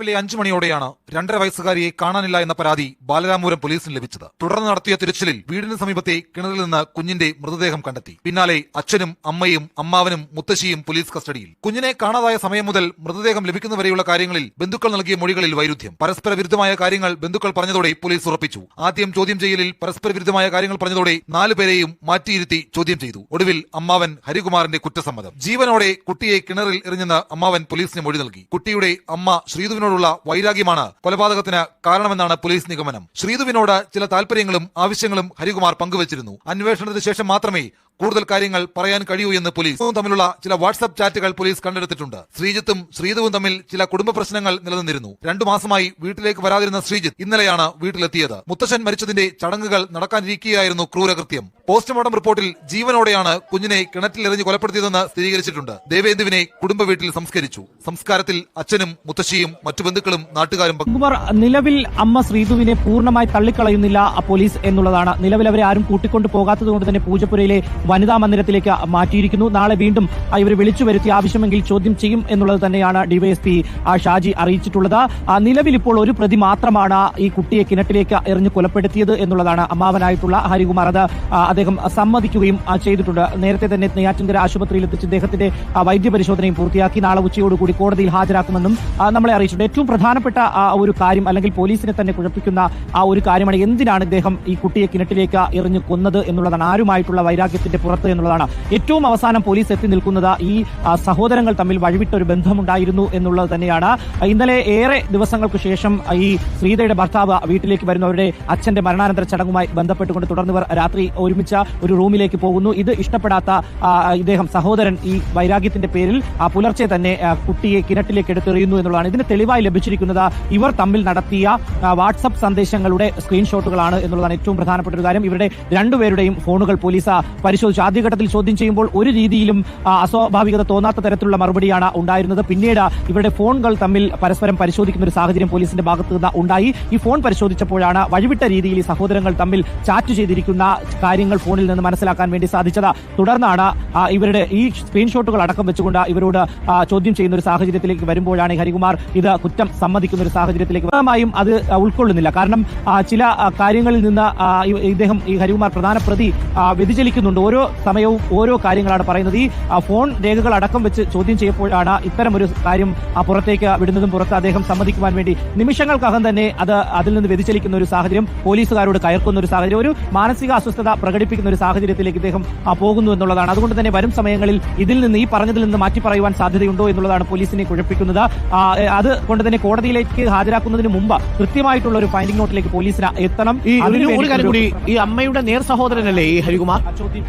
രാവിലെ അഞ്ചു മണിയോടെയാണ് രണ്ടര വയസ്സുകാരിയെ കാണാനില്ല എന്ന പരാതി ബാലരാമപുരം പോലീസിന് ലഭിച്ചത്. തുടർന്ന് നടത്തിയ തിരച്ചിലിൽ വീടിന് സമീപത്തെ കിണറിൽ നിന്ന് കുഞ്ഞിന്റെ മൃതദേഹം കണ്ടെത്തി. പിന്നാലെ അച്ഛനും അമ്മയും അമ്മാവനും മുത്തശ്ശിയും പോലീസ് കസ്റ്റഡിയിൽ. കുഞ്ഞിനെ കാണാതായ സമയം മുതൽ മൃതദേഹം ലഭിക്കുന്നവരെയുള്ള കാര്യങ്ങളിൽ ബന്ധുക്കൾ നൽകിയ മൊഴികളിൽ വൈരുദ്ധ്യം. പരസ്പര വിരുദ്ധമായ കാര്യങ്ങൾ ബന്ധുക്കൾ പറഞ്ഞതോടെ പോലീസ് ഉറപ്പിച്ചു. ആദ്യം ചോദ്യം ചെയ്യലിൽ പരസ്പര വിരുദ്ധമായ കാര്യങ്ങൾ പറഞ്ഞതോടെ നാലുപേരെയും മാറ്റിയിരുത്തി ചോദ്യം ചെയ്തു. ഒടുവിൽ അമ്മാവൻ ഹരികുമാറിന്റെ കുറ്റസമ്മതം. ജീവനോടെ കുട്ടിയെ കിണറിൽ എറിഞ്ഞെന്ന് അമ്മാവൻ പോലീസിന് മൊഴി നൽകി. കുട്ടിയുടെ അമ്മ ശ്രീധുവിനോടുള്ള വൈരാഗ്യമാണ് കൊലപാതകത്തിന് കാരണമെന്നാണ് പോലീസ് നിഗമനം. ശ്രീധുവിനോട് ചില താല്പര്യങ്ങളും ആവശ്യങ്ങളും ഹരികുമാർ പങ്കുവച്ചിരുന്നു. അന്വേഷണത്തിന് ശേഷം മാത്രമേ കൂടുതൽ കാര്യങ്ങൾ പറയാൻ കഴിയൂ എന്ന് പോലീസ് തമ്മിലുള്ള ചില വാട്സ്ആപ്പ് ചാറ്റുകൾ പോലീസ് കണ്ടെടുത്തിട്ടുണ്ട്. ശ്രീജിത്തും ശ്രീധുവും തമ്മിൽ ചില കുടുംബ പ്രശ്നങ്ങൾ നിലനിന്നിരുന്നു. രണ്ടു മാസമായി വീട്ടിലേക്ക് വരാതിരുന്ന ശ്രീജിത്ത് ഇന്നലെയാണ് വീട്ടിലെത്തിയത്. മുത്തശ്ശൻ മരിച്ചതിന്റെ ചടങ്ങുകൾ നടക്കാനിരിക്കുകയായിരുന്നു ക്രൂരകൃത്യം. പോസ്റ്റ്മോർട്ടം റിപ്പോർട്ടിൽ ജീവനോടെയാണ് കുഞ്ഞിനെ കിണറ്റിൽ കിണറ്റിലെറിഞ്ഞ് കൊലപ്പെടുത്തിയതെന്ന് സ്ഥിരീകരിച്ചിട്ടുണ്ട്. ദേവേന്ദുവിനെ കുടുംബ വീട്ടിൽ സംസ്കരിച്ചു. സംസ്കാരത്തിൽ അച്ഛനും മുത്തശ്ശിയും മറ്റു ബന്ധുക്കളും നാട്ടുകാരും. നിലവിൽ അമ്മ ശ്രീധുവിനെ പൂർണമായി തള്ളിക്കളയുന്നില്ല പോലീസ് എന്നുള്ളതാണ്. നിലവിൽ അവരെ ആരും കൂട്ടിക്കൊണ്ടു പോകാത്തതുകൊണ്ട് തന്നെ പൂജപ്പുരയിലെ വനിതാ മന്ദിരത്തിലേക്ക് മാറ്റിയിരിക്കുന്നു. നാളെ വീണ്ടും ആ, ഇവരെ വിളിച്ചു വരുത്തി ആവശ്യമെങ്കിൽ ചോദ്യം ചെയ്യും എന്നുള്ളത് തന്നെയാണ് ഡിവൈഎസ്പി ഷാജി അറിയിച്ചിട്ടുള്ളത്. നിലവിൽ ഇപ്പോൾ ഒരു പ്രതി മാത്രമാണ് ഈ കുട്ടിയെ കിണറ്റിലേക്ക് എറിഞ്ഞ് കൊലപ്പെടുത്തിയത് എന്നുള്ളതാണ് അമ്മാവനായിട്ടുള്ള ഹരികുമാർ. അത് അദ്ദേഹം സമ്മതിക്കുകയും ചെയ്തിട്ടുണ്ട്. നേരത്തെ തന്നെ നെയ്യാറ്റിൻകര ആശുപത്രിയിൽ എത്തിച്ച് ഇദ്ദേഹത്തിന്റെ ആ, വൈദ്യപരിശോധനയും പൂർത്തിയാക്കി നാളെ ഉച്ചയോടുകൂടി കോടതിയിൽ ഹാജരാക്കുമെന്നും നമ്മളെ അറിയിച്ചിട്ടുണ്ട്. ഏറ്റവും പ്രധാനപ്പെട്ട ഒരു കാര്യം അല്ലെങ്കിൽ പോലീസിനെ തന്നെ കുഴപ്പിക്കുന്ന ആ ഒരു കാര്യമാണ് എന്തിനാണ് ഇദ്ദേഹം ഈ കുട്ടിയെ കിണറ്റിലേക്ക് എറിഞ്ഞു കൊന്നത് എന്നുള്ളതാണ്. ആരുമായിട്ടുള്ള വൈരാഗ്യത്തിന്റെ പുറത്ത് എന്നുള്ളതാണ്. ഏറ്റവും അവസാനം പോലീസ് എത്തി നിൽക്കുന്നത് ഈ സഹോദരങ്ങൾ തമ്മിൽ വഴിവിട്ട ഒരു ബന്ധമുണ്ടായിരുന്നു എന്നുള്ളത് തന്നെയാണ്. ഇന്നലെ ഏറെ ദിവസങ്ങൾക്ക് ശേഷം ഈ ശ്രീതയുടെ ഭർത്താവ് വീട്ടിലേക്ക് വരുന്നവരുടെ അച്ഛന്റെ മരണാനന്തര ചടങ്ങുമായി ബന്ധപ്പെട്ടുകൊണ്ട് തുടർന്നവർ രാത്രി ഒരുമിച്ച് ഒരു റൂമിലേക്ക് പോകുന്നു. ഇത് ഇഷ്ടപ്പെടാത്ത ഇദ്ദേഹം സഹോദരൻ ഈ വൈരാഗ്യത്തിന്റെ പേരിൽ ആ, പുലർച്ചെ തന്നെ കുട്ടിയെ കിണറ്റിലേക്ക് എടുത്തെറിയുന്നു എന്നുള്ളതാണ്. ഇതിന് തെളിവായി ലഭിച്ചിരിക്കുന്നത് ഇവർ തമ്മിൽ നടത്തിയ വാട്സപ്പ് സന്ദേശങ്ങളുടെ സ്ക്രീൻഷോട്ടുകളാണ് എന്നുള്ളതാണ് ഏറ്റവും പ്രധാനപ്പെട്ട ഒരു കാര്യം. ഇവരുടെ രണ്ടുപേരുടെയും ഫോണുകൾ പോലീസ് പരിശോധിച്ചു ആദ്യഘട്ടത്തിൽ ചോദ്യം ചെയ്യുമ്പോൾ ഒരു രീതിയിലും അസ്വാഭാവികത തോന്നാത്ത തരത്തിലുള്ള മറുപടിയാണ് ഉണ്ടായിരുന്നത്. പിന്നീട് ഇവരുടെ ഫോണുകൾ തമ്മിൽ പരസ്പരം പരിശോധിക്കുന്ന ഒരു സാഹചര്യം പോലീസിന്റെ ഭാഗത്ത് നിന്ന് ഉണ്ടായി. ഈ ഫോൺ പരിശോധിച്ചപ്പോഴാണ് വഴിവിട്ട രീതിയിൽ ഈ സഹോദരങ്ങൾ തമ്മിൽ ചാറ്റ് ചെയ്തിരിക്കുന്ന കാര്യങ്ങൾ ഫോണിൽ നിന്ന് മനസ്സിലാക്കാൻ വേണ്ടി സാധിച്ചത്. തുടർന്നാണ് ഇവരുടെ ഈ സ്ക്രീൻഷോട്ടുകൾ അടക്കം വെച്ചുകൊണ്ട് ഇവരോട് ചോദ്യം ചെയ്യുന്ന ഒരു സാഹചര്യത്തിലേക്ക് വരുമ്പോഴാണ് ഹരികുമാർ ഇത് കുറ്റം സമ്മതിക്കുന്ന ഒരു സാഹചര്യത്തിലേക്ക് പൂർണമായും അത് ഉൾക്കൊള്ളുന്നില്ല. കാരണം ചില കാര്യങ്ങളിൽ നിന്ന് ഇദ്ദേഹം ഈ ഹരികുമാർ പ്രധാന പ്രതി വ്യതിചലിക്കുന്നുണ്ട്. ഓരോ സമയവും ഓരോ കാര്യങ്ങളാണ് പറയുന്നത്. ഈ ഫോൺ രേഖകൾ അടക്കം വെച്ച് ചോദ്യം ചെയ്യപ്പോഴാണ് ഇത്തരം ഒരു കാര്യം ആ, പുറത്തേക്ക് വിടുന്നതും പുറത്ത് അദ്ദേഹം സമ്മതിക്കുവാൻ വേണ്ടി നിമിഷങ്ങൾക്കകം തന്നെ അത് അതിൽ നിന്ന് വ്യതിചലിക്കുന്ന ഒരു സാഹചര്യം പോലീസുകാരോട് കയർക്കുന്ന ഒരു സാഹചര്യം ഒരു മാനസിക അസ്വസ്ഥത പ്രകടിപ്പിക്കുന്ന ഒരു സാഹചര്യത്തിലേക്ക് ഇദ്ദേഹം പോകുന്നു എന്നുള്ളതാണ്. അതുകൊണ്ട് തന്നെ വരും സമയങ്ങളിൽ ഇതിൽ നിന്ന് ഈ പറഞ്ഞതിൽ നിന്ന് മാറ്റി പറയുവാൻ സാധ്യതയുണ്ടോ എന്നുള്ളതാണ് പോലീസിനെ കുഴപ്പിക്കുന്നത്. അത് കൊണ്ട് തന്നെ കോടതിയിലേക്ക് ഹാജരാക്കുന്നതിന് മുമ്പ് കൃത്യമായിട്ടുള്ള ഒരു ഫൈൻഡിംഗ് നോട്ടിലേക്ക് പോലീസിന് എത്തണം. ഈ ഒരു കാര്യം കൂടി ഈ അമ്മയുടെ നേർ സഹോദരനല്ലേ ഈ ഹരികുമാർ? ചോദ്യം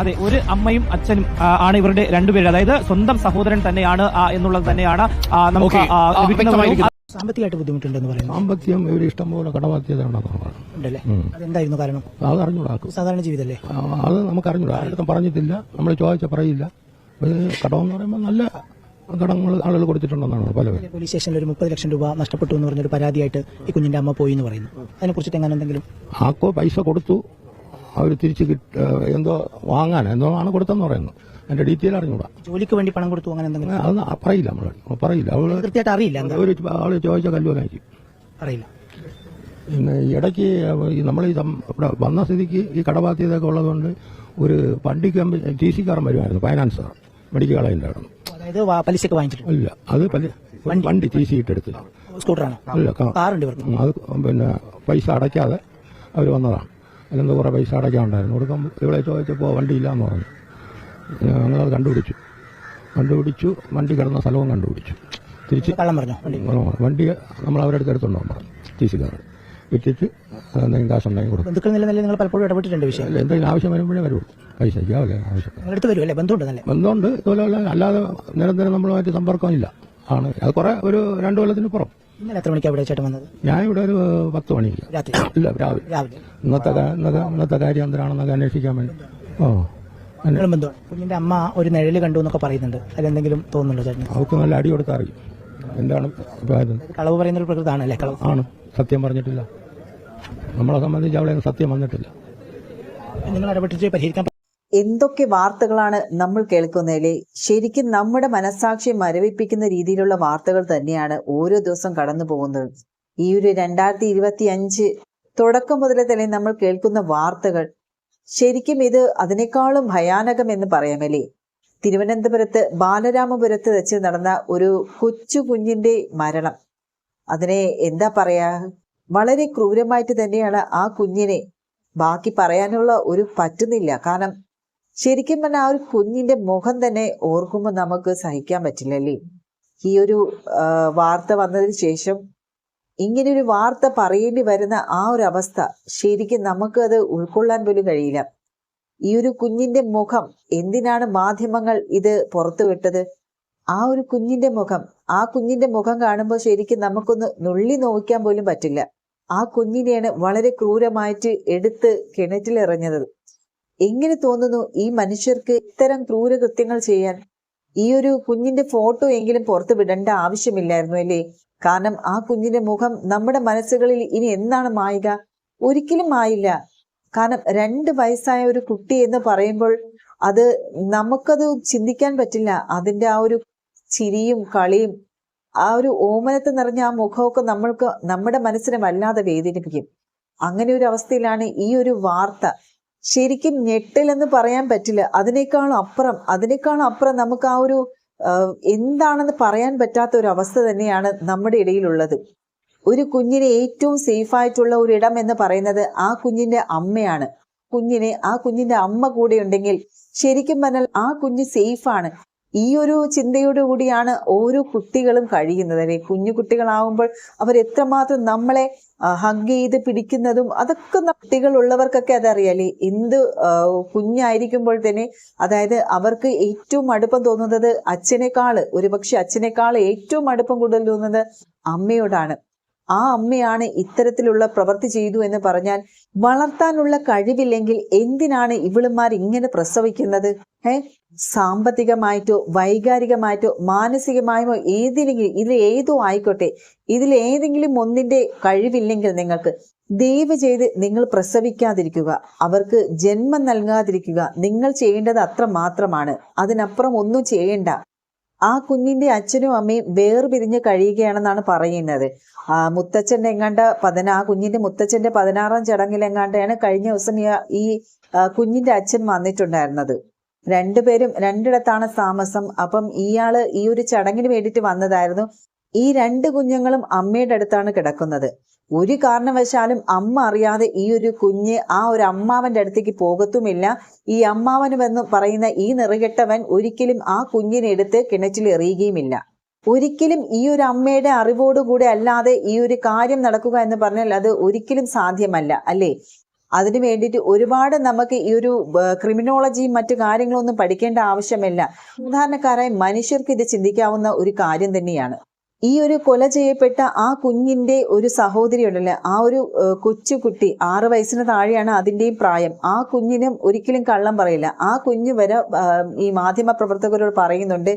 അതെ ഒരു അമ്മയും അച്ഛനും ആണ് ഇവരുടെ രണ്ടുപേര്. അതായത് സ്വന്തം സഹോദരൻ തന്നെയാണ് എന്നുള്ളത് തന്നെയാണ് നമുക്ക് സാമ്പത്തികമായിട്ട് ബുദ്ധിമുട്ടുണ്ടെന്ന് പറയുന്നത്? സാമ്പത്തികം ഇവർ ഇഷ്ടംപോലെ കടബാധ്യതയുണ്ടെന്നാണ് പറയുന്നത് ഉണ്ടല്ലേ? അതെന്തായിരുന്നു കാരണം? അത് അറിഞ്ഞൂടാ. സാധാരണ ജീവിതമല്ലേ അത് നമുക്ക് അറിഞ്ഞൂടാ ആരുടെ പറഞ്ഞിട്ടില്ല. നമ്മൾ ചോദിച്ച പറയില്ല. കടം കടമെന്ന് പറയുമ്പോൾ നല്ല കടങ്ങൾ ആളുകൾ കൊടുത്തിട്ടുണ്ടെന്നാണ് പലവരും പോലീസ് സ്റ്റേഷനിൽ ഒരു മുപ്പത് ലക്ഷം രൂപ നഷ്ടപ്പെട്ടു എന്ന് പറഞ്ഞൊരു പരാതിയായിട്ട് ഈ കുഞ്ഞിന്റെ അമ്മ പോയി എന്ന് പറയുന്നു. അതിനെ കുറിച്ചിട്ട് എങ്ങനെ എന്തെങ്കിലും ആക്കോ പൈസ കൊടുത്തു. അവർ തിരിച്ച് എന്തോ വാങ്ങാൻ എന്തോ ആണ് കൊടുത്തെന്ന് പറയുന്നു. എന്റെ ഡീറ്റെയിൽ അറിഞ്ഞൂടാ ജോലിക്ക് വേണ്ടി പണം കൊടുത്തു അങ്ങനെ എന്തെങ്കിലും? അത് പറയില്ല നമ്മൾ പറയില്ല. അവൾ കൃത്യമായിട്ട് അറിയില്ല ഒരു ആൾ ചോദിച്ച കല്ലൂരായിരിക്കും അറിയില്ല. പിന്നെ ഇടയ്ക്ക് നമ്മൾ ഈ ഇവിടെ വന്ന സ്ഥിതിക്ക് ഈ കടബാധ്യതയൊക്കെ ഉള്ളതുകൊണ്ട് ഒരു വണ്ടി കമ്പനി ടി സിക്കാരൻ വരുമായിരുന്നു ഫൈനാൻസർ മെഡിക്കൽ കളയിന്റെ അവിടെ. അതായത് വാ- പലിശക്ക് വാങ്ങിച്ചിട്ടുണ്ട് ഇല്ല അത് വണ്ടി. ടി സി ഇട്ടെടുത്തില്ല സ്കൂട്ടറാണോ. അല്ല കാറുണ്ട് അത് പിന്നെ പൈസ അടയ്ക്കാതെ അവർ വന്നതാണ്. അതിലെന്തോ കുറേ പൈസ അടയ്ക്കാൻ ഉണ്ടായിരുന്നു. കൊടുക്കാൻ ഇവിടെ ചോദിച്ചപ്പോൾ വണ്ടി ഇല്ലയെന്ന് പറഞ്ഞു ഞങ്ങളത് കണ്ടുപിടിച്ചു. കണ്ടുപിടിച്ചു വണ്ടി കിടന്ന സ്ഥലവും കണ്ടുപിടിച്ചു. തിരിച്ച് കള്ളം പറഞ്ഞു? വണ്ടി. വണ്ടി നമ്മൾ അവരുടെ അടുത്ത് എടുത്തുണ്ടോ പറഞ്ഞു ടി സിക്കാരൻ വിറ്റിട്ട് എന്തെങ്കിലും കാശ് ഉണ്ടെങ്കിൽ കൊടുക്കും. ബന്ധുക്കൾ നില നില നിങ്ങൾ പലപ്പോഴും ഇടപെട്ടിട്ടുണ്ട് വിഷയം. എന്തെങ്കിലും ആവശ്യം വരുമ്പോഴേ വരുള്ളൂ പൈസ ആവശ്യം. വരും അല്ലേ ബന്ധമുണ്ട് ഇതുപോലെ അല്ല- അല്ലാതെ നിരന്തരം നമ്മളുമായിട്ട് സമ്പർക്കമില്ല. ആണ്. അത് കുറെ ഒരു രണ്ടു കൊല്ലത്തിന് പുറം. ഇന്നലെ എത്ര മണിക്കാണ് ഇവിടെ ചേട്ടൻ വന്നത്? ഞാൻ ഇവിടെ ഒരു പത്ത് മണിക്ക് രാത്രി. ഇല്ല രാവിലെ. രാവിലെ. ഇന്നത്തെ കാ- ഇന്നത്തെ ഇന്നത്തെ കാര്യം എന്തിനാണെന്നൊക്കെ അന്വേഷിക്കാൻ വേണ്ടി. ഓ. അന്നെ- നിങ്ങളും ബന്ധമാണ് കുഞ്ഞിന്റെ അമ്മ ഒരു നിഴൽ കണ്ടു എന്നൊക്കെ പറയുന്നുണ്ട്. അതിലെന്തെങ്കിലും തോന്നുന്നുണ്ടോ ചേട്ടന്? അവൾക്ക് നല്ല അടി കൊടുത്താൽ അറിയും. എന്താണ് അഭിപ്രായം? കളവ് പറയുന്ന ഒരു പ്രകൃതാണ് അല്ലേ? കളവ്. ആണ്. സത്യം പറഞ്ഞിട്ടില്ല. നമ്മളെ സംബന്ധിച്ച് അവിടെ സത്യം വന്നിട്ടില്ല നിങ്ങൾ ഇടപെട്ടിട്ട് പരിഹരിക്കാൻ എന്തൊക്കെ വാർത്തകളാണ് നമ്മൾ കേൾക്കുന്നതിലെ ശരിക്കും നമ്മുടെ മനസ്സാക്ഷിയെ മരവിപ്പിക്കുന്ന രീതിയിലുള്ള വാർത്തകൾ തന്നെയാണ് ഓരോ ദിവസം കടന്നു പോകുന്നത്. ഈ ഒരു രണ്ടായിരത്തി ഇരുപത്തി അഞ്ച് തുടക്കം മുതലേ തന്നെ നമ്മൾ കേൾക്കുന്ന വാർത്തകൾ ശരിക്കും ഇത് അതിനേക്കാളും ഭയാനകം എന്ന് പറയാമല്ലേ തിരുവനന്തപുരത്ത് ബാലരാമപുരത്ത് വെച്ച് നടന്ന ഒരു കൊച്ചു കുഞ്ഞിന്റെ മരണം. അതിനെ എന്താ പറയാ? വളരെ ക്രൂരമായിട്ട് തന്നെയാണ് ആ കുഞ്ഞിനെ ബാക്കി പറയാനുള്ള ഒരു പറ്റുന്നില്ല. കാരണം ശരിക്കും പറഞ്ഞാൽ ആ ഒരു കുഞ്ഞിന്റെ മുഖം തന്നെ ഓർക്കുമ്പോൾ നമുക്ക് സഹിക്കാൻ പറ്റില്ലല്ലേ? ഈ ഒരു വാർത്ത വന്നതിന് ശേഷം ഇങ്ങനെ ഒരു വാർത്ത പറയേണ്ടി വരുന്ന ആ ഒരു അവസ്ഥ ശരിക്കും നമുക്ക് അത് ഉൾക്കൊള്ളാൻ പോലും കഴിയില്ല. ഈ ഒരു കുഞ്ഞിന്റെ മുഖം എന്തിനാണ് മാധ്യമങ്ങൾ ഇത് പുറത്തുവിട്ടത് ആ ഒരു കുഞ്ഞിന്റെ മുഖം ആ കുഞ്ഞിന്റെ മുഖം കാണുമ്പോൾ ശരിക്കും നമുക്കൊന്ന് നുള്ളി നോക്കാൻ പോലും പറ്റില്ല. ആ കുഞ്ഞിനെയാണ് വളരെ ക്രൂരമായിട്ട് എടുത്ത് കിണറ്റിലെറിഞ്ഞത്. എങ്ങനെ തോന്നുന്നു ഈ മനുഷ്യർക്ക് ഇത്തരം ക്രൂരകൃത്യങ്ങൾ ചെയ്യാൻ? ഈ ഒരു കുഞ്ഞിന്റെ ഫോട്ടോ എങ്കിലും പുറത്തു വിടേണ്ട ആവശ്യമില്ലായിരുന്നു അല്ലേ? കാരണം ആ കുഞ്ഞിന്റെ മുഖം നമ്മുടെ മനസ്സുകളിൽ ഇനി എന്താണ് മായുക? ഒരിക്കലും ആയില്ല കാരണം രണ്ട് വയസ്സായ ഒരു കുട്ടി എന്ന് പറയുമ്പോൾ അത് നമുക്കത് ചിന്തിക്കാൻ പറ്റില്ല. അതിന്റെ ആ ഒരു ചിരിയും കളിയും ആ ഒരു ഓമനത്തെ നിറഞ്ഞ ആ മുഖമൊക്കെ നമ്മൾക്ക് നമ്മുടെ മനസ്സിനെ വല്ലാതെ വേദനിപ്പിക്കും. അങ്ങനെ ഒരു അവസ്ഥയിലാണ് ഈ ഒരു വാർത്ത. ശരിക്കും ഞെട്ടലെന്ന് പറയാൻ പറ്റില്ല. അതിനേക്കാളും അപ്പുറം അതിനേക്കാളും അപ്പുറം നമുക്ക് ആ ഒരു എന്താണെന്ന് പറയാൻ പറ്റാത്ത ഒരു അവസ്ഥ തന്നെയാണ് നമ്മുടെ ഇടയിലുള്ളത്. ഒരു കുഞ്ഞിന് ഏറ്റവും സേഫായിട്ടുള്ള ഒരു ഇടം എന്ന് പറയുന്നത് ആ കുഞ്ഞിന്റെ അമ്മയാണ്. കുഞ്ഞിനെ ആ കുഞ്ഞിന്റെ അമ്മ കൂടെ ഉണ്ടെങ്കിൽ ശരിക്കും പറഞ്ഞാൽ ആ കുഞ്ഞ് സേഫാണ് ഈ ഒരു ചിന്തയോടു കൂടിയാണ് ഓരോ കുട്ടികളും കഴിയുന്നത് അല്ലെ? കുഞ്ഞു കുട്ടികളാവുമ്പോൾ അവർ എത്രമാത്രം നമ്മളെ ഹഗ് ചെയ്ത് പിടിക്കുന്നതും അതൊക്കെ കുട്ടികളുള്ളവർക്കൊക്കെ അതറിയാം അതറിയാലേ എന്ത് കുഞ്ഞായിരിക്കുമ്പോൾ തന്നെ അതായത് അവർക്ക് ഏറ്റവും അടുപ്പം തോന്നുന്നത് അച്ഛനേക്കാൾ ഒരുപക്ഷെ അച്ഛനേക്കാൾ ഏറ്റവും അടുപ്പം കൂടുതൽ തോന്നുന്നത് അമ്മയോടാണ്. ആ അമ്മയാണ് ഇത്തരത്തിലുള്ള പ്രവൃത്തി ചെയ്തു എന്ന് പറഞ്ഞാൽ വളർത്താനുള്ള കഴിവില്ലെങ്കിൽ എന്തിനാണ് ഇവളുമാർ ഇങ്ങനെ പ്രസവിക്കുന്നത്? ഏ? സാമ്പത്തികമായിട്ടോ വൈകാരികമായിട്ടോ മാനസികമായോ ഏതിലെങ്കിലും ഇതിൽ ഏതോ ആയിക്കോട്ടെ. ഇതിൽ ഏതെങ്കിലും ഒന്നിന്റെ കഴിവില്ലെങ്കിൽ നിങ്ങൾക്ക് ദയവ് ചെയ്ത് നിങ്ങൾ പ്രസവിക്കാതിരിക്കുക. അവർക്ക് ജന്മം നൽകാതിരിക്കുക. നിങ്ങൾ ചെയ്യേണ്ടത് അത്ര മാത്രമാണ്. അതിനപ്പുറം ഒന്നും ചെയ്യേണ്ട. ആ കുഞ്ഞിന്റെ അച്ഛനും അമ്മയും വേർപിരിഞ്ഞ് കഴിയുകയാണെന്നാണ് പറയുന്നത്. ആ മുത്തച്ഛന്റെ എങ്ങാണ്ട് പതിനാ ആ കുഞ്ഞിന്റെ മുത്തച്ഛന്റെ പതിനാറാം ചടങ്ങിൽ എങ്ങാണ്ടാണ് കഴിഞ്ഞ ദിവസം ഈ- കുഞ്ഞിന്റെ അച്ഛൻ വന്നിട്ടുണ്ടായിരുന്നത്. രണ്ടുപേരും രണ്ടിടത്താണ് താമസം. അപ്പം ഇയാൾ ഈ ഒരു ചടങ്ങിന് വേണ്ടിയിട്ട് വന്നതായിരുന്നു. ഈ രണ്ട് കുഞ്ഞുങ്ങളും അമ്മയുടെ അടുത്താണ് കിടക്കുന്നത്. ഒരു കാരണവശാലും അമ്മ അറിയാതെ ഈ ഒരു കുഞ്ഞ് ആ ഒരു അമ്മാവന്റെ അടുത്തേക്ക് പോകത്തുമില്ല. ഈ അമ്മാവനുമെന്ന് പറയുന്ന ഈ നിറകെട്ടവൻ ഒരിക്കലും ആ കുഞ്ഞിനെ എടുത്ത് കിണറ്റിൽ എറിയുകയുമില്ല. ഒരിക്കലും ഈ ഒരു അമ്മയുടെ അറിവോടുകൂടെ അല്ലാതെ ഈ ഒരു കാര്യം നടക്കുക എന്ന് പറഞ്ഞാൽ അത് ഒരിക്കലും സാധ്യമല്ല അല്ലേ? അതിനു വേണ്ടിയിട്ട് ഒരുപാട് നമുക്ക് ഈ ഒരു ക്രിമിനോളജിയും മറ്റു കാര്യങ്ങളൊന്നും പഠിക്കേണ്ട ആവശ്യമില്ല. സാധാരണക്കാരായ മനുഷ്യർക്ക് ഇത് ചിന്തിക്കാവുന്ന ഒരു കാര്യം തന്നെയാണ്. ഈ ഒരു കൊല ചെയ്യപ്പെട്ട ആ കുഞ്ഞിന്റെ ഒരു സഹോദരി ഉണ്ടല്ലോ ആ ഒരു കൊച്ചു കുട്ടി ആറ് വയസ്സിന് താഴെയാണ് അതിന്റെയും പ്രായം. ആ കുഞ്ഞിനും ഒരിക്കലും കള്ളം പറയില്ല. ആ കുഞ്ഞ് വരെ ഈ മാധ്യമ പ്രവർത്തകരോട് പറയുന്നുണ്ട്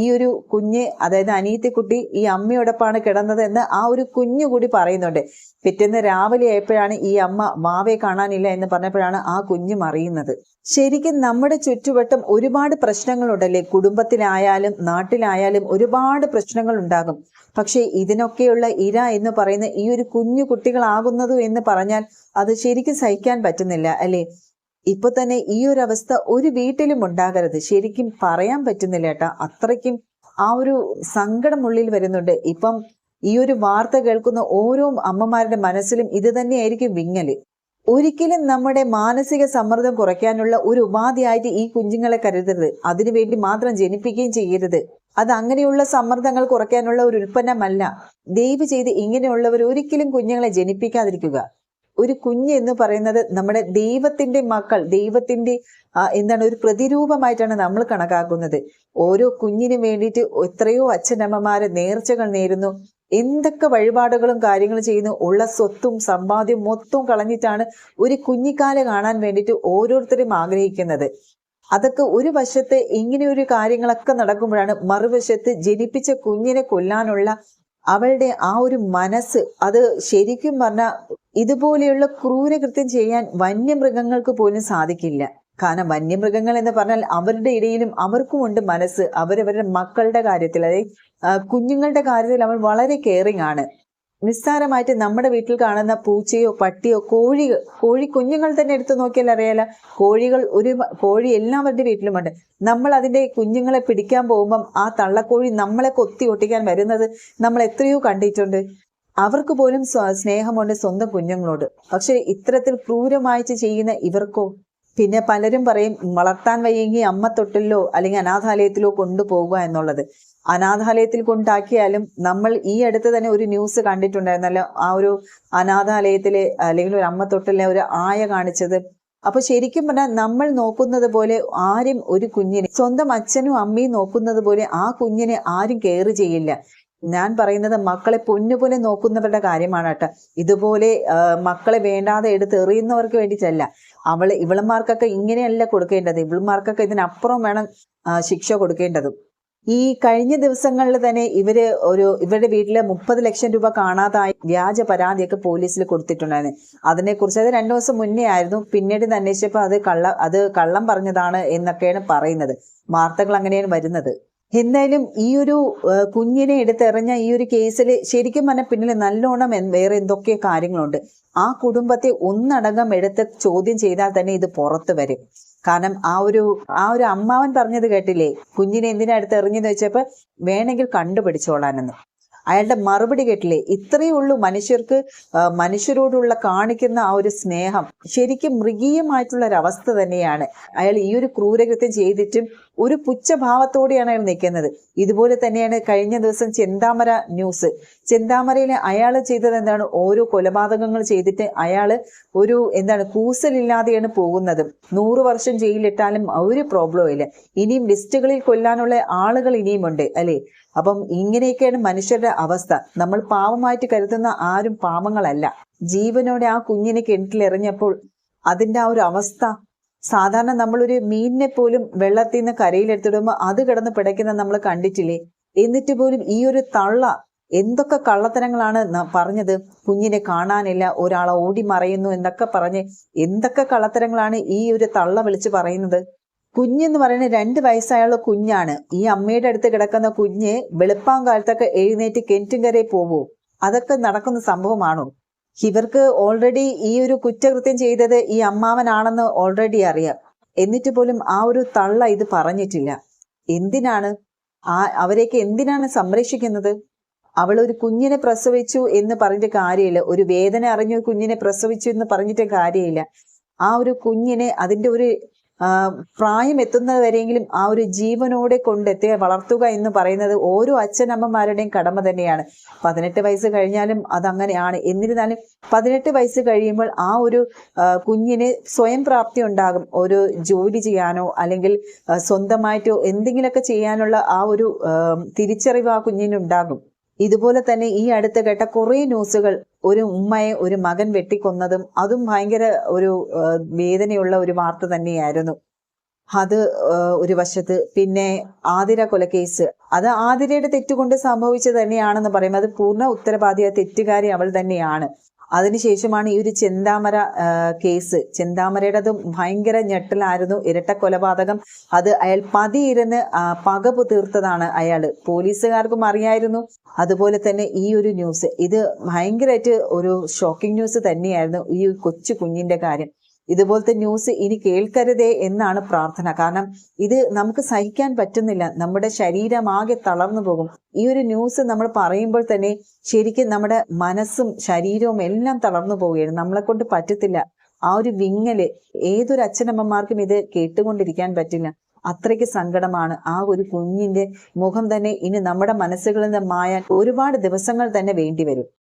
ഈ ഒരു കുഞ്ഞ് അതായത് അനിയത്തിക്കുട്ടി ഈ അമ്മയോടൊപ്പമാണ് കിടന്നത് എന്ന് ആ ഒരു കുഞ്ഞു കൂടി പറയുന്നുണ്ട്. പിറ്റേന്ന് രാവിലെ ആയപ്പോഴാണ് ഈ അമ്മ മാവയെ കാണാനില്ല എന്ന് പറഞ്ഞപ്പോഴാണ് ആ കുഞ്ഞും അറിയുന്നത് ശരിക്കും നമ്മുടെ ചുറ്റുവട്ടം ഒരുപാട് പ്രശ്നങ്ങളുണ്ടല്ലേ? കുടുംബത്തിലായാലും നാട്ടിലായാലും ഒരുപാട് പ്രശ്നങ്ങൾ ഉണ്ടാകും. പക്ഷേ ഇതിനൊക്കെയുള്ള ഇര എന്ന് പറയുന്ന ഈ ഒരു കുഞ്ഞു കുട്ടികളാകുന്നതു എന്ന് പറഞ്ഞാൽ അത് ശരിക്കും സഹിക്കാൻ പറ്റുന്നില്ല അല്ലേ? ഇപ്പൊ തന്നെ ഈ ഒരു അവസ്ഥ ഒരു വീട്ടിലും ഉണ്ടാകരുത്. ശരിക്കും പറയാൻ പറ്റുന്നില്ല ഏട്ടാ അത്രയ്ക്കും ആ ഒരു സങ്കടം ഉള്ളിൽ വരുന്നുണ്ട്. ഇപ്പം ഈ ഒരു വാർത്ത കേൾക്കുന്ന ഓരോ അമ്മമാരുടെ മനസ്സിലും ഇത് തന്നെയായിരിക്കും വിങ്ങൽ. ഒരിക്കലും നമ്മുടെ മാനസിക സമ്മർദ്ദം കുറയ്ക്കാനുള്ള ഒരു ഉപാധിയായിട്ട് ഈ കുഞ്ഞുങ്ങളെ കരുതരുത്. അതിനുവേണ്ടി മാത്രം ജനിപ്പിക്കുകയും ചെയ്യരുത്. അത് അങ്ങനെയുള്ള സമ്മർദ്ദങ്ങൾ കുറയ്ക്കാനുള്ള ഒരു ഉൽപ്പന്നമല്ല. ദയവ് ചെയ്ത് ഇങ്ങനെയുള്ളവർ ഒരിക്കലും കുഞ്ഞുങ്ങളെ ജനിപ്പിക്കാതിരിക്കുക. ഒരു കുഞ്ഞ് എന്ന് പറയുന്നത് നമ്മുടെ ദൈവത്തിന്റെ മക്കൾ ദൈവത്തിന്റെ എന്താണ് ഒരു പ്രതിരൂപമായിട്ടാണ് നമ്മൾ കണക്കാക്കുന്നത്. ഓരോ കുഞ്ഞിനു വേണ്ടിയിട്ട് എത്രയോ അച്ഛനമ്മമാര് നേർച്ചകൾ നേരുന്നു. എന്തൊക്കെ വഴിപാടുകളും കാര്യങ്ങളും ചെയ്യുന്നു. ഉള്ള സ്വത്തും സമ്പാദ്യവും മൊത്തവും കളഞ്ഞിട്ടാണ് ഒരു കുഞ്ഞിക്കാൽ കാണാൻ വേണ്ടിയിട്ട് ഓരോരുത്തരും ആഗ്രഹിക്കുന്നത്. അതൊക്കെ ഒരു വശത്ത് ഇങ്ങനെ ഒരു കാര്യങ്ങളൊക്കെ നടക്കുമ്പോഴാണ് മറുവശത്ത് ജനിപ്പിച്ച കുഞ്ഞിനെ കൊല്ലാനുള്ള അവളുടെ ആ ഒരു മനസ്സ് അത് ശരിക്കും പറഞ്ഞാൽ ഇതുപോലെയുള്ള ക്രൂരകൃത്യം ചെയ്യാൻ വന്യമൃഗങ്ങൾക്ക് പോലും സാധിക്കില്ല. കാരണം വന്യമൃഗങ്ങൾ എന്ന് പറഞ്ഞാൽ അവരുടെ ഇടയിലും അവർക്കും ഉണ്ട് മനസ്സ്. അവരവരുടെ മക്കളുടെ കാര്യത്തിൽ അതായത് കുഞ്ഞുങ്ങളുടെ കാര്യത്തിൽ അവർ വളരെ കെയറിങ് ആണ്. നിസ്സാരമായിട്ട് നമ്മുടെ വീട്ടിൽ കാണുന്ന പൂച്ചയോ പട്ടിയോ കോഴി കോഴി കുഞ്ഞുങ്ങൾ തന്നെ എടുത്തു നോക്കിയാൽ അറിയാലോ. കോഴികൾ ഒരു കോഴി എല്ലാവരുടെ വീട്ടിലുമുണ്ട് നമ്മൾ അതിന്റെ കുഞ്ഞുങ്ങളെ പിടിക്കാൻ പോകുമ്പം ആ തള്ളക്കോഴി നമ്മളെ കൊത്തി ഒട്ടിക്കാൻ വരുന്നത് നമ്മൾ എത്രയോ കണ്ടിട്ടുണ്ട്. അവർക്ക് പോലും സ്നേഹമുണ്ട് സ്വന്തം കുഞ്ഞുങ്ങളോട്. പക്ഷെ ഇത്തരത്തിൽ ക്രൂരമായിട്ട് ചെയ്യുന്ന ഇവർക്കോ പിന്നെ പലരും പറയും വളർത്താൻ വയ്യെങ്കിൽ അമ്മ തൊട്ടിലോ അല്ലെങ്കിൽ അനാഥാലയത്തിലോ കൊണ്ടുപോകുക എന്നുള്ളത്. അനാഥാലയത്തിൽ കൊണ്ടാക്കിയാലും നമ്മൾ ഈ അടുത്ത് തന്നെ ഒരു ന്യൂസ് കണ്ടിട്ടുണ്ടായിരുന്നല്ലോ ആ ഒരു അനാഥാലയത്തിലെ അല്ലെങ്കിൽ ഒരു അമ്മ തൊട്ടിലെ ഒരു ആയ കാണിച്ചത്. അപ്പൊ ശരിക്കും പറഞ്ഞാൽ നമ്മൾ നോക്കുന്നത് പോലെ ആരും ഒരു കുഞ്ഞിനെ സ്വന്തം അച്ഛനും അമ്മയും നോക്കുന്നത് പോലെ ആ കുഞ്ഞിനെ ആരും കെയർ ചെയ്യില്ല. ഞാൻ പറയുന്നത് മക്കളെ പൊന്നുപോലെ നോക്കുന്നവരുടെ കാര്യമാണ് കേട്ടോ ഇതുപോലെ മക്കളെ വേണ്ടാതെ എടുത്ത് എറിയുന്നവർക്ക് വേണ്ടിയിട്ടല്ല. അവൾ ഇവളന്മാർക്കൊക്കെ ഇങ്ങനെയല്ല കൊടുക്കേണ്ടത്. ഇവളന്മാർക്കൊക്കെ ഇതിനപ്പുറം വേണം ശിക്ഷ കൊടുക്കേണ്ടതും. ഈ കഴിഞ്ഞ ദിവസങ്ങളിൽ തന്നെ ഇവർ ഒരു ഇവരുടെ വീട്ടിൽ മുപ്പത് ലക്ഷം രൂപ കാണാതായി വ്യാജ പരാതിയൊക്കെ പോലീസിൽ കൊടുത്തിട്ടുണ്ടായിരുന്നു. അതിനെക്കുറിച്ച് അത് രണ്ടു ദിവസം മുന്നേ ആയിരുന്നു. പിന്നീട് അന്വേഷിച്ചപ്പോൾ അത് കള്ള അത് കള്ളം പറഞ്ഞതാണ് എന്നൊക്കെയാണ് പറയുന്നത്. വാർത്തകൾ അങ്ങനെയാണ് വരുന്നത്. എന്തായാലും ഈ ഒരു കുഞ്ഞിനെ എടുത്തെറിഞ്ഞ ഈ ഒരു കേസിൽ ശരിക്കും പറഞ്ഞ പിന്നിൽ നല്ലോണം വേറെ എന്തൊക്കെ കാര്യങ്ങളുണ്ട്. ആ കുടുംബത്തെ ഒന്നടങ്കം എടുത്ത് ചോദ്യം ചെയ്താൽ തന്നെ ഇത് പുറത്തു വരും. കാരണം ആ ഒരു ആ ഒരു അമ്മാവൻ പറഞ്ഞത് കേട്ടില്ലേ? കുഞ്ഞിനെ എന്തിനാ എടുത്ത് എറിഞ്ഞെന്ന് വെച്ചപ്പോ വേണമെങ്കിൽ കണ്ടുപിടിച്ചോളാനെന്ന്. അയാളുടെ മറുപടി കേട്ടില്ലേ? ഇത്രയേ ഉള്ളൂ മനുഷ്യർക്ക് മനുഷ്യരോടുള്ള കാണിക്കുന്ന ആ ഒരു സ്നേഹം. ശരിക്കും മൃഗീയമായിട്ടുള്ള ഒരു അവസ്ഥ തന്നെയാണ്. അയാൾ ഈ ഒരു ക്രൂരകൃത്യം ചെയ്തിട്ടും ഒരു പുച്ഛഭാവത്തോടെയാണ് അയാൾ നിൽക്കുന്നത്. ഇതുപോലെ തന്നെയാണ് കഴിഞ്ഞ ദിവസം ചെന്താമര ന്യൂസ്. ചെന്താമരയിൽ അയാൾ ചെയ്തത് എന്താണ്? ഓരോ കൊലപാതകങ്ങൾ ചെയ്തിട്ട് അയാൾ ഒരു എന്താണ്? കൂസലില്ലാതെയാണ് പോകുന്നത്. നൂറ് വർഷം ജയിലിലിട്ടാലും ഒരു പ്രോബ്ലം ഇല്ല. ഇനിയും ലിസ്റ്റുകളിൽ കൊല്ലാനുള്ള ആളുകൾ ഇനിയുമുണ്ട് അല്ലേ? അപ്പം ഇങ്ങനെയൊക്കെയാണ് മനുഷ്യരുടെ അവസ്ഥ. നമ്മൾ പാവമായിട്ട് കരുതുന്ന ആരും പാവങ്ങളല്ല. ജീവനോടെ ആ കുഞ്ഞിനെ കിണറ്റിലെറിഞ്ഞപ്പോൾ അതിന്റെ ആ ഒരു അവസ്ഥ സാധാരണ നമ്മളൊരു മീനിനെ പോലും വെള്ളത്തിൽ നിന്ന് കരയിലെടുത്തിടുമ്പോൾ അത് കിടന്ന് പിടയ്ക്കുന്ന നമ്മൾ കണ്ടിട്ടില്ലേ? എന്നിട്ട് പോലും ഈ ഒരു തള്ള എന്തൊക്കെ കള്ളത്തരങ്ങളാണ് പറഞ്ഞത്? കുഞ്ഞിനെ കാണാനില്ല ഒരാളെ ഓടി മറയുന്നു എന്നൊക്കെ പറഞ്ഞ് എന്തൊക്കെ കള്ളത്തരങ്ങളാണ് ഈ ഒരു തള്ള വിളിച്ച് പറയുന്നത്? കുഞ്ഞെന്ന് പറയുന്നത് രണ്ട് വയസ്സായുള്ള കുഞ്ഞാണ്. ഈ അമ്മയുടെ അടുത്ത് കിടക്കുന്ന കുഞ്ഞ് വെളുപ്പാൻ കാലത്തൊക്കെ എഴുന്നേറ്റ് കെന്റുംകരയിൽ പോവോ? അതൊക്കെ നടക്കുന്ന സംഭവമാണോ? ഇവർക്ക് ഓൾറെഡി ഈ ഒരു കുറ്റകൃത്യം ചെയ്തത് ഈ അമ്മാവനാണെന്ന് ഓൾറെഡി അറിയാം. എന്നിട്ട് പോലും ആ ഒരു തള്ള ഇത് പറഞ്ഞിട്ടില്ല. എന്തിനാണ്? ആ അവരെയൊക്കെ എന്തിനാണ് സംരക്ഷിക്കുന്നത്? അവൾ ഒരു കുഞ്ഞിനെ പ്രസവിച്ചു എന്ന് പറഞ്ഞിട്ട് കാര്യമില്ല. ഒരു വേദന അറിഞ്ഞ കുഞ്ഞിനെ പ്രസവിച്ചു എന്ന് പറഞ്ഞിട്ട് കാര്യമില്ല. ആ ഒരു കുഞ്ഞിനെ അതിന്റെ ഒരു പ്രായം എത്തുന്നത് വരെയെങ്കിലും ആ ഒരു ജീവനോടെ കൊണ്ടെത്തി വളർത്തുക എന്ന് പറയുന്നത് ഓരോ അച്ഛനമ്മമാരുടെയും കടമ തന്നെയാണ്. പതിനെട്ട് വയസ്സ് കഴിഞ്ഞാലും അതങ്ങനെയാണ്. എന്നിരുന്നാലും പതിനെട്ട് വയസ്സ് കഴിയുമ്പോൾ ആ ഒരു കുഞ്ഞിന് സ്വയം പ്രാപ്തി ഉണ്ടാകും. ഒരു ജോലി ചെയ്യാനോ അല്ലെങ്കിൽ സ്വന്തമായിട്ടോ എന്തെങ്കിലുമൊക്കെ ചെയ്യാനുള്ള ആ ഒരു തിരിച്ചറിവ് ആ കുഞ്ഞിനുണ്ടാകും. ഇതുപോലെ തന്നെ ഈ അടുത്ത കേട്ട കുറേ ന്യൂസുകൾ ഒരു ഉമ്മയെ ഒരു മകൻ വെട്ടിക്കൊന്നതും അതും ഭയങ്കര ഒരു വേദനയുള്ള ഒരു വാർത്ത തന്നെയായിരുന്നു. അത് ഒരു വശത്ത്. പിന്നെ ആതിര കൊലക്കേസ് അത് ആതിരയുടെ തെറ്റുകൊണ്ട് സംഭവിച്ചത് തന്നെയാണെന്ന് പറയും അത് പൂർണ ഉത്തരവാദിയായ തെറ്റുകാരി അവൾ തന്നെയാണ്. അതിനുശേഷമാണ് ഈ ഒരു ചെന്താമര കേസ്. ചെന്താമരയുടേത് ഭയങ്കര ഞെട്ടലായിരുന്നു. ഇരട്ട കൊലപാതകം. അത് അയാൾ പതിയിരുന്ന് പകപു പക തീർത്തതാണ് അയാൾ പോലീസുകാർക്കും അറിയായിരുന്നു. അതുപോലെ തന്നെ ഈ ഒരു ന്യൂസ്. ഇത് ഭയങ്കരമായിട്ട് ഒരു ഷോക്കിംഗ് ന്യൂസ് തന്നെയായിരുന്നു ഈ കൊച്ചു കുഞ്ഞിന്റെ കാര്യം. ഇതുപോലത്തെ ന്യൂസ് ഇനി കേൾക്കരുതേ എന്നാണ് പ്രാർത്ഥന. കാരണം ഇത് നമുക്ക് സഹിക്കാൻ പറ്റുന്നില്ല. നമ്മുടെ ശരീരമാകെ തളർന്നു പോകും. ഈ ഒരു ന്യൂസ് നമ്മൾ പറയുമ്പോൾ തന്നെ ശരിക്കും നമ്മുടെ മനസ്സും ശരീരവും എല്ലാം തളർന്നു പോവുകയാണ്. നമ്മളെ കൊണ്ട് പറ്റത്തില്ല. ആ ഒരു വിങ്ങൽ ഏതൊരു അച്ഛനമ്മമാർക്കും ഇത് കേട്ടുകൊണ്ടിരിക്കാൻ പറ്റില്ല. അത്രയ്ക്ക് സങ്കടമാണ്. ആ ഒരു കുഞ്ഞിന്റെ മുഖം തന്നെ ഇനി നമ്മുടെ മനസ്സുകളിൽ നിന്ന് മായാൻ ഒരുപാട് ദിവസങ്ങൾ തന്നെ വേണ്ടി വരും.